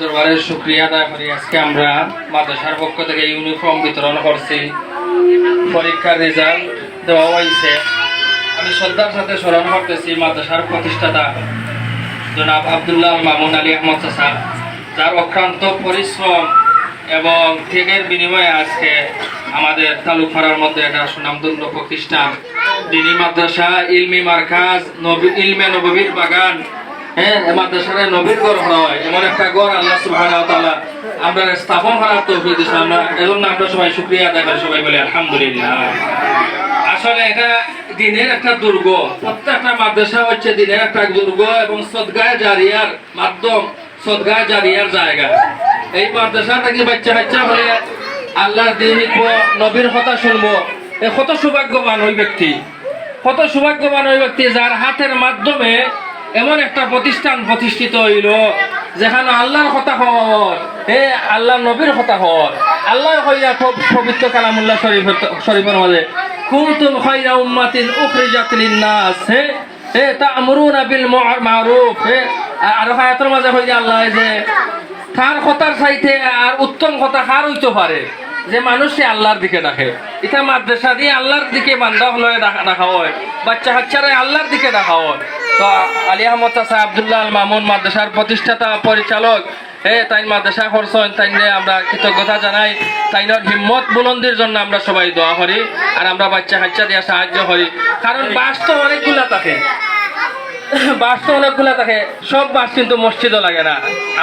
দরবারের শুক্রিয়া আদায় করি। আজকে আমরা মাদ্রাসার পক্ষ থেকে ইউনিফর্ম বিতরণ করছি। পরীক্ষার রেজাল্ট দেওয়া হয়েছে। আমি শ্রদ্ধার সাথে স্মরণ করতেছি মাদ্রাসার প্রতিষ্ঠাতা জনাব আবদুল্লাহ মামুন আলী আহমদ চাষা যার অক্রান্ত পরিশ্রম এবং ত্যাগের বিনিময়ে আজকে আমাদের তালুকপাড়ার মধ্যে একটা সুনামধন্য প্রতিষ্ঠান। দিনী মাদ্রাসা, ইলমি মার্কাজ, নবী ইলমে নবীর বাগান হ্যাঁ আল্লাহ আসলে মাদ্রাসা হচ্ছে দিনের একটা দুর্গ এবং সদগায় জারিয়ার মাধ্যম সদগায় জারিয়ার জায়গা। এই মাদ্রাসা থেকে বাচ্চা বাচ্চা হলে আল্লাহর দিন নবীর কথা শুনব। কত সৌভাগ্যবান ওই ব্যক্তি। কত সৌভাগ্যবান ওই ব্যক্তি যার হাতের মাধ্যমে এমন একটা প্রতিষ্ঠান প্রতিষ্ঠিত হইল, যেখানে আল্লাহর কথা হর হে আল্লাহ নবীর কথা হর আল্লাহ হইয়া খুব পবিত্র কালামুল্লাহ শরীফের শরীফের মাঝে, কুনতুম খায়রা উম্মাতিন উখরিজাত লিন-নাস হে হে, তা'মুরুনা বিল মা'রুফ, হে। আর হায়াতের মাঝে হইয়া আল্লাহ যে, তার কথার চাইতে আর উত্তম কথা কার হইতে পারে? যে মানুষে আল্লাহর দিকে ডাকে। এটা মাদ্রাসা দিয়ে আল্লাহর দিকে বান্ধা হলো ডাকা হয়। বাচ্চা কাচ্চারা আল্লাহর দিকে ডাকা হয়। তো আলী আহমদ চাষা আবদুল্লাহ আল মামুন মাদ্রাসার প্রতিষ্ঠাতা, পরিচালক, এ তাই মাদ্রাসা করছেন তাই আমরা কৃতজ্ঞতা জানাই। তাইনের হিম্মত বুলন্দির জন্য আমরা সবাই দোয়া করি আর আমরা বাচ্চা কাচ্চা দিয়ে সাহায্য করি। কারণ বাস তো অনেকগুলা থাকে। বাস তো অনেকগুলা থাকে। সব বাস কিন্তু মসজিদও লাগে না।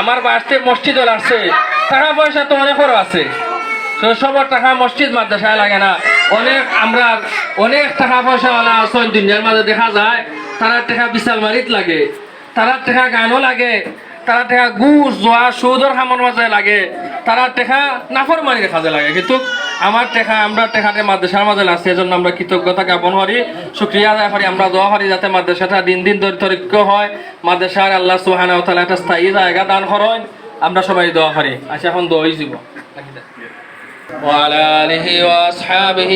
আমার বাসতে মসজিদও লাগছে টাকা পয়সা তো অনেকেরও আছে। সবার টাকা মসজিদ, মাদ্রাসায় লাগে না। অনেক আমরা অনেক টাকা পয়সা ওলা আছে দুনিয়ার মাঝে দেখা যায় তারা টাকা বিশাল মারিত লাগে তারা টাকা গানও লাগে তারা টাকা গুড় জোয়া সুদর খামর মাঝে লাগে তারা টেকা নাফর মানির কাজে লাগে। কিন্তু আমার টেকা, আমরা টেকাতে মাদ্রাসার মাঝে লাগছে এজন্য আমরা কৃতজ্ঞতা জ্ঞাপন করি, শুক্রিয়া আদায় করি, আমরা দোয়া করি যাতে মাদ্রাসাটা দিন দিন ধরে তরিক্য হয়, মাদ্রাসার আল্লাহ সুহানা তালা একটা স্থায়ী জায়গা দান করেন, আমরা সবাই দোয়া করি। আচ্ছা এখন দোয়াই যাব وعلى آله وأصحابه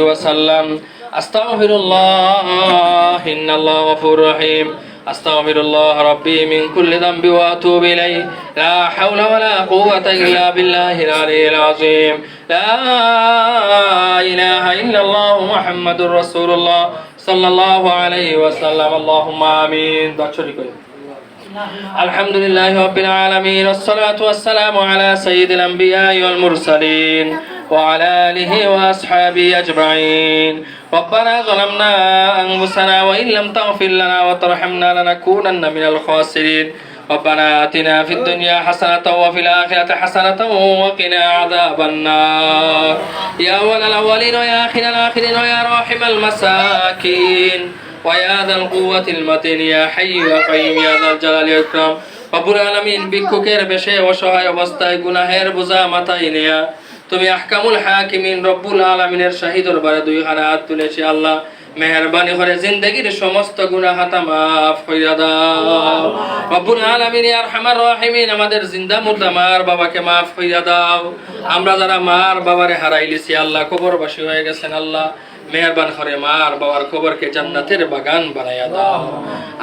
وسلم أستغفر الله إن الله غفور رحيم أستغفر الله ربي من كل ذنب وأتوب إليه لا حول ولا قوة إلا بالله العلي العظيم لا إله إلا الله محمد رسول الله صلى الله عليه وسلم اللهم آمين الحمد لله رب العالمين والصلاة والسلام على سيد الأنبياء والمرسلين وعلى آله وأصحابه أجمعين. ربنا ظلمنا أنفسنا وإن لم تغفر لنا وترحمنا لنكونن من الخاسرين. ربنا آتنا في الدنيا حسنة وفي الآخرة حسنة وقنا عذاب النار. يا أول الأولين ويا آخر الآخرين ويا راحم المساكين. ويا ذا القوة المتين يا حي يا قيوم يا ذا الجلال والإكرام রব্বুল আলামিন ভিক্ষুকের বেশে অসহায় অবস্থায় গুনাহের বোঝা মাথায় নেয়া তুমি আহকামুল হাকিমিন রব্বুল আলামিনের শাহী দরবারে দুই হাত তুলেছি আল্লাহ মেহরবানি করে জিন্দগির সমস্ত গুনাহ হাতা মাফ কইরা দাও রব্বুল আলামিন আর হামার রাহিমিন আমাদের জিন্দা মুর্দা মার বাবাকে মাফ কইরা দাও আমরা যারা মার বাবারে হারাইলিছি আল্লাহ কবরবাসী হয়ে গেছেন আল্লাহ মেহরবান করে মার বাবার কবরকে জান্নাতের বাগান বানাইয়া দাও।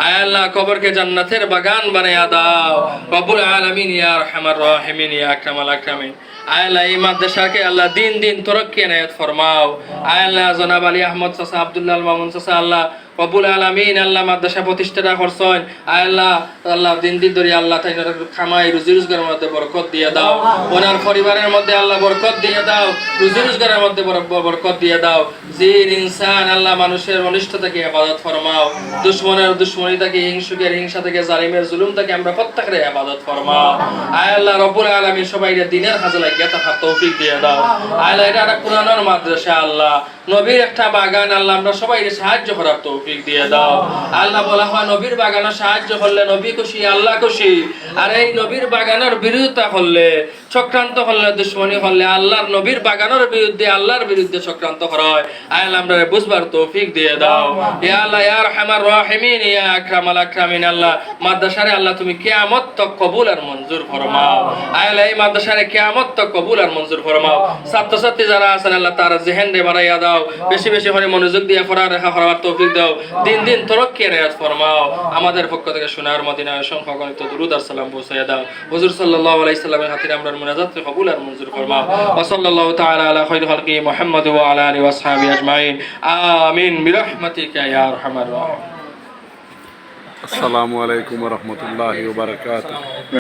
আয় আল্লাহ কবরকে জান্নাতের বাগান বানাইয়া দাও। রব্বুল আলামিন ইয়া আরহামার রাহিমিন ইয়া আকরামাল আকরামিন। আয় আল্লাহ এই মাদ্রাসাকে আল্লাহ দিন দিন তরক্কি এনায়েত ফরমাও। আয় আল্লাহ জনাব আলী আহমদ চাচা আব্দুল্লাহ মামুন চাচা আল্লাহ রব্বুল আলামিন আল্লাহ মাদ্রাসা প্রতিষ্ঠাতা করছেন। আল্লাহ আল্লাহ দিন দিন ধরে আল্লাহ তাই খামাই রুজি রোজগারের মধ্যে বরকত দিয়ে দাও। ওনার পরিবারের মধ্যে আল্লাহ বরকত দিয়ে দাও। রুজি রোজগারের মধ্যে বরকত দিয়ে দাও। জিন, ইনসান, আল্লাহ মানুষের অনিষ্ট থেকে হেফাজত ফরমাও। দুশ্মনের দুশ্মনী থেকে হিংসুকের হিংসা থেকে, জালিমের জুলুম থেকে আমরা প্রত্যেকের হেফাজত ফরমাও। আয় আল্লাহ রব্বুল আলামিন সবাই দিনের কাজে লাগিয়ে তৌফিক দিয়ে দাও। আল্লাহ, এটা একটা কোরআনের মাদ্রাসা, আল্লাহ। নবীর একটা বাগান, আল্লাহ আমরা সবাই সাহায্য করার তৌফিক দিয়ে দাও। আল্লাহ বলা হয়, নবীর বাগানে সাহায্য করলে নবী খুশি, আল্লাহ খুশি। আর এই নবীর বাগানের বিরোধিতা করলে, চক্রান্ত করলে, দুশ্মনী করলে, আল্লাহর নবীর বাগানের বিরুদ্ধে, আল্লাহর বিরুদ্ধে চক্রান্ত করা হয়। আল্লাহ আমরা বুঝবার তৌফিক দিয়ে দাও। ইয়া আল্লাহ, ইয়া রহমান রাহিমিন, ইয়া আকরামাল আকরামিন, আল্লাহ, মাদ্রাসারে আল্লাহ তুমি কিয়ামত তক কবুল আর মঞ্জুর ফরমাও। আল্লাহ, এই মাদ্রাসারে কিয়ামত তক কবুল আর মঞ্জুর ফরমাও। ছাত্রছাত্রী যারা আছেন আল্লাহ তারা জেহেন রে বাড়াইয়া দাও। দাও। বেশি বেশি করে মনোযোগ দিয়ে পড়া রেখা করার তৌফিক দাও। দিন দিন তরক্কি রেয়াত ফরমাও। আমাদের পক্ষ থেকে সোনার মদিনায় অসংখ্য গণিত দুরুদ আর সালাম পৌঁছাইয়া দাও। হুজুর সাল্লাল্লাহু আলাইহি সাল্লামের খাতিরে আমরা মুনাজাত কবুল আর মঞ্জুর ফরমাও। ওয়া সাল্লাল্লাহু তাআলা আলা খাইরি খালকি মুহাম্মদ ওয়া আলা আলিহি ওয়া আজমাইন। আমিন। বিরহমাতিকা ইয়া আরহামার রাহিমিন আসসালামু আলাইকুম রহমতুল্লাহ বারকাত